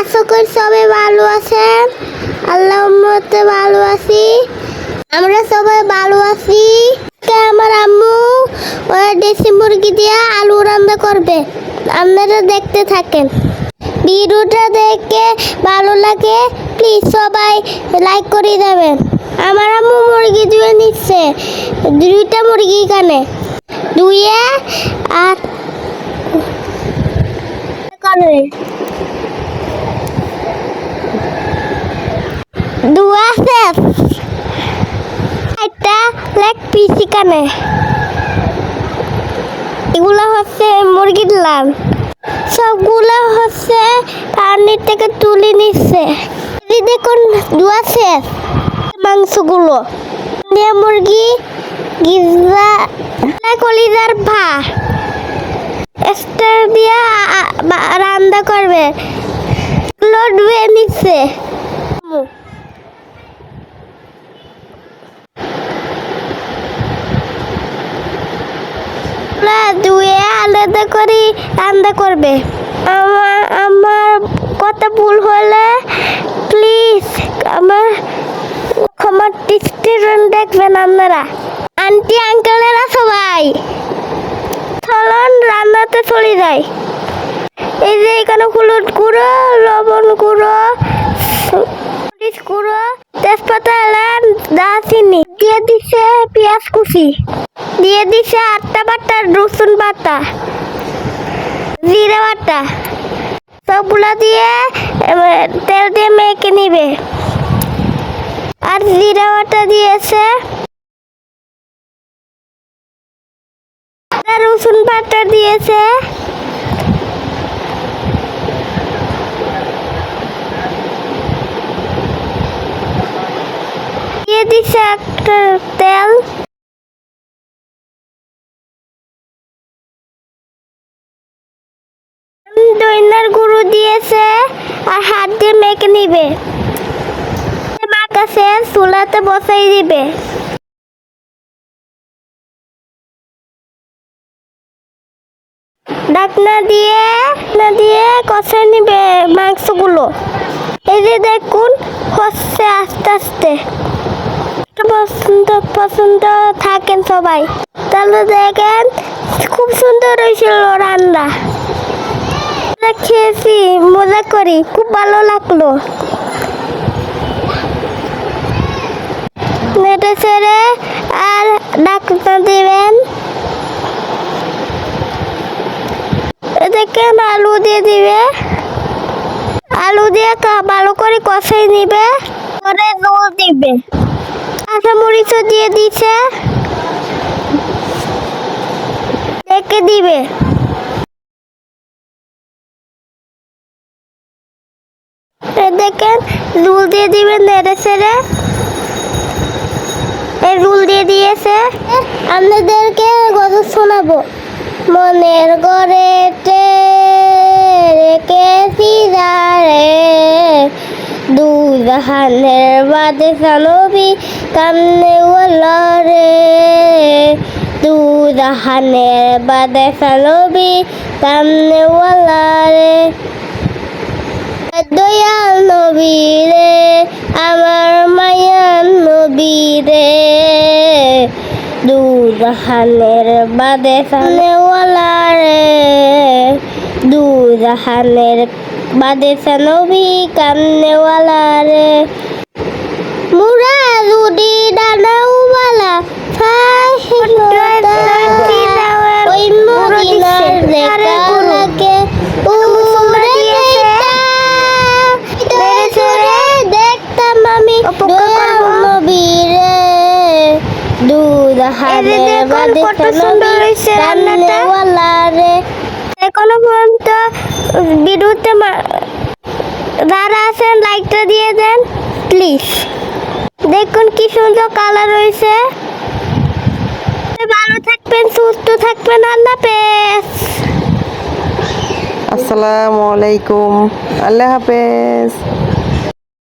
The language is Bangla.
আশা করি সবাই ভালো আছেন। আল্লাহ মতে ভালো আছি। আমরা সবাই ভালো আছি। আমার আম্মু ওরা দেশি মুরগি দিয়ে আলু রান্না করবে। আপনারা দেখতে থাকেন। ভিডিওটা দেখে ভালো লাগে প্লিজ সবাই লাইক করে দেবেন। আমার আম্মু মুরগি ধুয়ে নিচ্ছে, দুইটা মুরগি এখানে। ধুয়ে আর করে দুয়া শেষ একটা লেগ এখানে? এগুলো হচ্ছে মুরগির লাল। সবগুলো হচ্ছে পানির থেকে তুলে নিচ্ছে। দেখুন দুয়া শেষ মাংসগুলো মুরগি, গিজা, কলিজার ভা। স্টার দিয়ে রান্না করবে। লোড নিচ্ছে না আলাদা করে রান্না করবে। আমার আমার কথা ভুল হলে প্লিজ আমার ক্ষমার দৃষ্টিরণ দেখবেন আপনারা। আন্টি আঙ্কেলেরা সবাই। চলন, রান্নাতে চলে যায় এই যে এখানে হলুদ গুঁড়ো, লবণ গুঁড়ো, মরিচ গুঁড়ো, তেজপাতা এলান দারচিনি, দিয়ে দিছে পেঁয়াজ কুচি। দিয়ে দিছে আটটা বাটা রসুন বাটা জিরা বাটা সবগুলা দিয়ে তেল দিয়ে মেখে নিবে। আর জিরা বাটা দিয়েছে রসুন বাটা দিয়েছে। দিয়ে দিছে একটা তেল। দইনার গুঁড়ো দিয়েছে আর হাত দিয়ে মেখে নিবে। মাখাছে চুলাতে বসাই দিবে। ডাকনা দিয়ে না দিয়ে কষে নিবে মাংসগুলো এই যে দেখুন, হচ্ছে আস্তে আস্তে। পছন্দ পছন্দ থাকেন সবাই। তাহলে দেখেন, খুব সুন্দর হয়েছিল রান্না। খেয়েছি, মজা করি, খুব ভালো লাগল। নেটে ছেড়ে আর ডাকনা দিবেন। দেখেন আলু দিয়ে দিবে। আলু দিয়ে ভালো করে কষাই নিবে। পরে জল দিবে। কাঁচা মরিচও দিয়ে দিছে। ডেকে দিবে। দেখেন, রুল দিয়ে দিবেন নেড়ে ছেড়ে। এই রুল দিয়ে দিয়েছে। আপনাদেরকে গল্প শোনাবো। মনের গড়েতে রেখেছি যারে দুজাহানের বাদে সানবি কামনে ওলরে দুজাহানের বাদে সানবি কামনে ওলরে দয়াল নবীরে, আমার মায়ার নবীরে। দুজাহানের বাদে সানেওয়ালা রে, দুজাহানের বাদে সানবী কামনেওয়ালা রে। মুরা রুডি ডানাওয়ালা দুধ কত সুন্দর হয়েছে রান্নাটা। এখনও পর্যন্ত ভিডিওতে যারা আছেন লাইকটা দিয়ে দেন প্লিজ দেখুন কি সুন্দর কালার রয়েছে। ভালো থাকবেন সুস্থ থাকবেন আল্লাহ হাফেজ। আসসালামু আলাইকুম আল্লাহ হাফেজ।